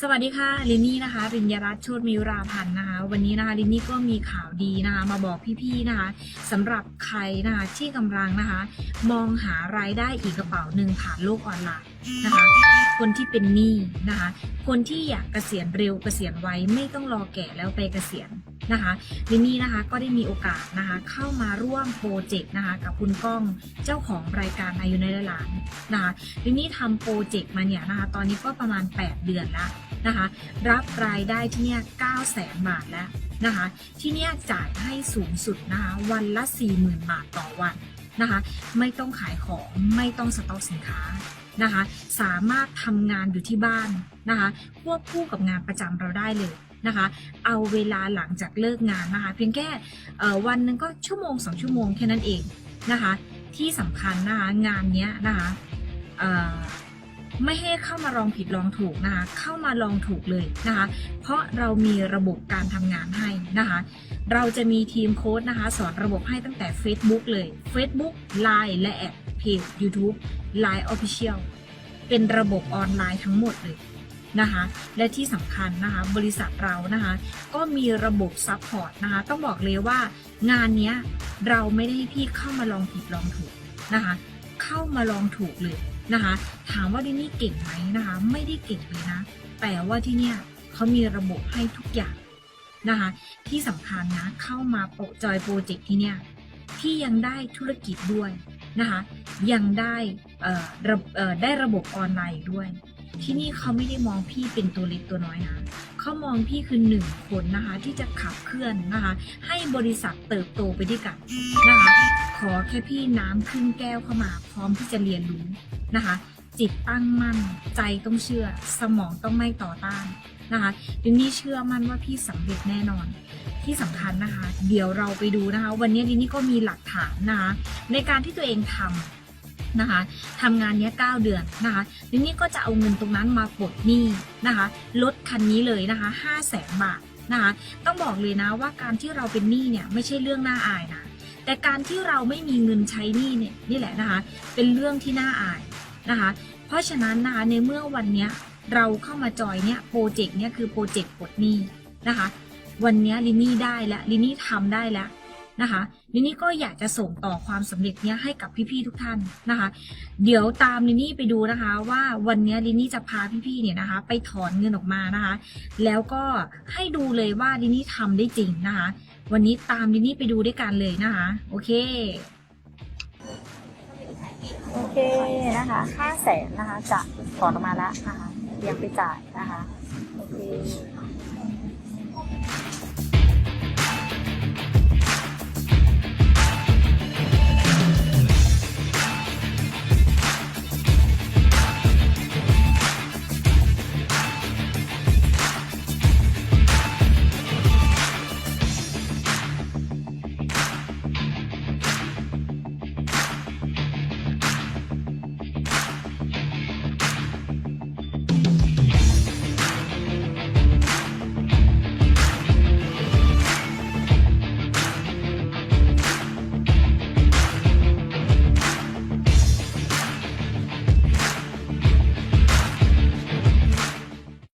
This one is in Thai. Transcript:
สวัสดีค่ะลินนี่นะคะริญญรัตน์โชติมิราพันธ์นะคะ วันนี้นะคะลินนี่ก็มีข่าวดีนะคะมาบอกพี่ๆนะคะสำหรับใครนะคะที่กำลังนะคะ มองหารายได้อีกกระเป๋าหนึ่งผ่านโลกออนไลน์นะคะ คนที่เป็นหนี้นะคะ คนที่อยากเกษียณเร็วเกษียณไว้ไม่ต้องรอแก่แล้วไปเกษียณ นะคะลินนี่นะคะก็ได้มีโอกาสนะคะเข้ามาร่วมโปรเจกต์นะคะกับคุณก้องเจ้าของรายการอายุในหลานนะคะลินนี่ทำโปรเจกต์มาเนี่ยนะคะตอนนี้ก็ประมาณ 8 เดือนแล้วนะคะรับรายได้ที่เนี่ย9แสนบาทแล้วนะคะที่เนี่ยจ่ายให้สูงสุดนะคะวันละ 40,000 บาทต่อวันนะคะไม่ต้องขายของไม่ต้องสต็อกสินค้านะคะสามารถทำงานอยู่ที่บ้านนะคะควบคู่กับงานประจำเราได้เลย นะคะ เอาเวลาหลังจากเลิกงานนะคะ เพียงแค่วันหนึงก็ชั่วโมงสองชั่วโมงแค่นั้นเองนะคะ ที่สำคัญนะคะงานเนี้ยนะคะไม่ให้เข้ามาลองผิดลองถูกนะคะ เข้ามาลองถูกเลยนะคะ เพราะเรามีระบบการทำงานให้นะคะ เราจะมีทีมโค้ดนะคะ สอนระบบให้ตั้งแต่ Facebook เลย Facebook Line และแอดเพจ YouTube Line Official เป็นระบบออนไลน์ทั้งหมดเลย นะคะและที่สำคัญนะคะบริษัทเรานะคะก็มีระบบซัพพอร์ตนะคะต้องบอกเลยว่างานเนี้ยเราไม่ได้ให้พี่เข้ามาลองผิดลองถูกนะคะเข้ามาลองถูกเลยนะคะถามว่าที่นี่เก่งไหมนะคะไม่ได้เก่งเลยนะแต่ว่าที่เนี่ยเขามีระบบให้ทุกอย่างนะคะที่สำคัญนะเข้ามาโปรจอยโปรเจกต์ที่เนี่ยที่ยังได้ธุรกิจด้วยนะคะยังได้ได้ระบบออนไลน์ด้วย ที่นี่เขาไม่ได้มองพี่เป็นตัวเล็กตัวน้อยนะเขามองพี่คือหนึ่งคนนะคะที่จะขับเคลื่อนนะคะ ให้บริษัทเติบโตไปด้วยกันนะคะขอแค่พี่น้ำขึ้นแก้วเข้ามา พร้อมที่จะเรียนรู้นะคะจิตตั้งมั่น ใจต้องเชื่อ สมองต้องไม่ต่อต้านนะคะดินนี่เชื่อมั่นว่าพี่สำเร็จแน่นอน ที่สำคัญนะคะ เดี๋ยวเราไปดูนะคะ วันนี้ดินนี่ก็มีหลักฐานนะคะในการที่ตัวเองทำ นะคะทำงานเนี้ย9เดือนนะคะดินนี่ก็จะเอาเงินตรงนั้นมาปลดหนี้นะคะลดคันนี้เลยนะคะ5 0 0แสนบาทนะคะต้องบอกเลยนะว่าการที่เราเป็นหนี้เนี่ยไม่ใช่เรื่องน่าอายนะแต่การที่เราไม่มีเงินใช้หนี้เนี่ยนี่แหละนะคะเป็นเรื่องที่น่าอายนะคะเพราะฉะนั้นนะคะในเมื่อวันเนี้ยเราเข้ามาจอยเนี่ยโปรเจกต์เนี่ยคือโปรเจกต์ปลดหนี้นะคะวันนี้ลินนี่ได้แล้วลินนี่ทำได้แล้ว นะคะลินนี่ก็อยากจะส่งต่อความสำเร็จเนี้ยให้กับพี่ๆทุกท่านนะคะ เดี๋ยวตามลินนี่ไปดูนะคะ ว่าวันนี้ลินนี่จะพาพี่ๆเนี่ยนะคะ ไปถอนเงินออกมานะคะ แล้วก็ให้ดูเลยว่าลินนี่ทำได้จริงนะคะ วันนี้ตามลินนี่ไปดูด้วยกันเลยนะคะ โอเคโอเคนะคะห้าแสนนะคะจะถอนออกมาแล้วนะคะเตรียมไปจ่ายนะคะโอเค